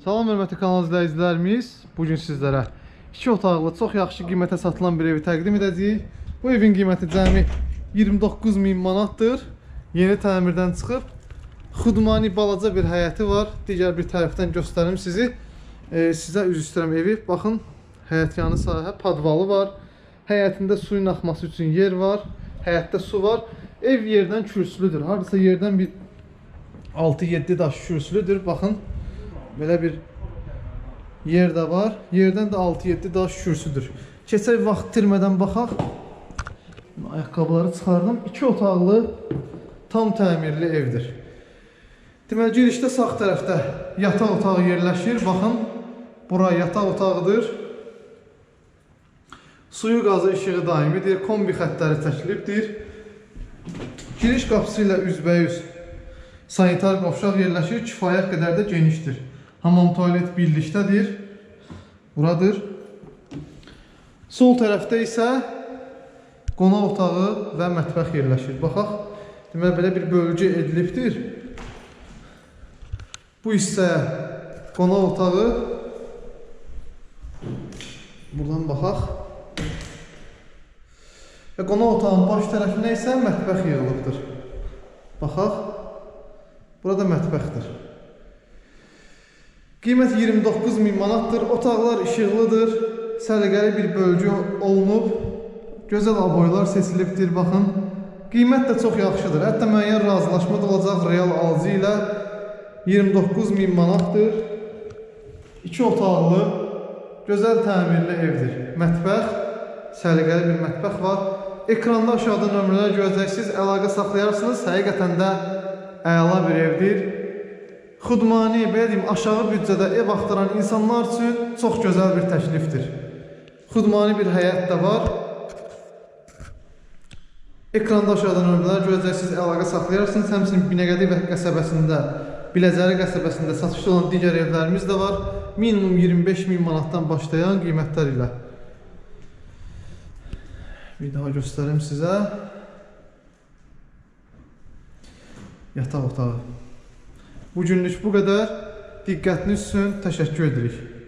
Salam hörmətli kanal izləyicilərimiz. Bu gün sizlərə 2 otaqlı, çox yaxşı qiymətə satılan bir evi təqdim edəcəyik. Bu evin qiyməti cəmi 29 min manatdır. Yeni təmirdən çıxıb. Xudmani balaca bir həyəti var. Digər bir tərəfdən göstərim sizi. Ee, sizə üz istəyirəm evi. Baxın, həyətyanı sahə, padvalı var. Həyətində suyun axması üçün yer var. Həyətdə su var. Ev yerdən kürsülüdür. Hardasa yerdən bir 6-7 daş kürsülüdür. Baxın. Belə bir yer də var. Yerdən də 6-7 daş kürsüdür. Keçək vaxt itirmədən baxaq. Ayaqqabıları çıxardım. 2 otaqlı tam təmirli evdir. Deməli girişdə sağ tərəfdə yataq otağı yerləşir. Baxın, bura yataq otağıdır. Suyu, qazı, işığı daimidir. Kombi xəttləri çəkilibdir. Giriş qapısı ilə üzbəyüz sanitar qovşaq yerləşir. Kifayət qədər də genişdir. Hamam tualet birlikdədir. Buradır. Sol tərəfdə isə qonaq otağı və mətbəx yerləşir. Baxaq, deməli belə bir bölgü edilibdir. Bu hissə qonaq otağı. Buradan baxaq. Və qonaq otağının baş tərəfinə isə mətbəx yığılıbdır. Baxaq. Burada mətbəxdir. Qiymət 29 min manatdır. Otaqlar işıqlıdır. Səliqəli bir bölgü olunub. Gözəl aboylar seçilibdir, baxın. Qiymət də çox yaxşıdır. Hətta müəyyən razılaşma da olacaq real alıcı ilə. 29 min manatdır. 2 otaqlı, gözəl təmirli evdir. Mətbəx, səliqəli bir mətbəx var. Ekranda aşağıda nömrələr görəcəksiniz, əlaqə saxlayarsınız. Həqiqətən də əla bir evdir. Xudmani, belə deyim, aşağı büdcədə ev axtaran insanlar üçün çox gözəl bir təklifdir. Xudmani bir həyət də var. Ekranda aşağıda nömrələr görəcəksiniz, əlaqə saxlayarsınız. Həmçinin Binəqədi və qəsəbəsində, Biləcəri qəsəbəsində satışda olan digər evlərimiz də var. Minimum 25 min manatdan başlayan qiymətlər ilə. Bir daha göstərim sizə. Yataq otağı. Bu günlük bu qədər. Diqqətiniz üçün təşəkkür edirik.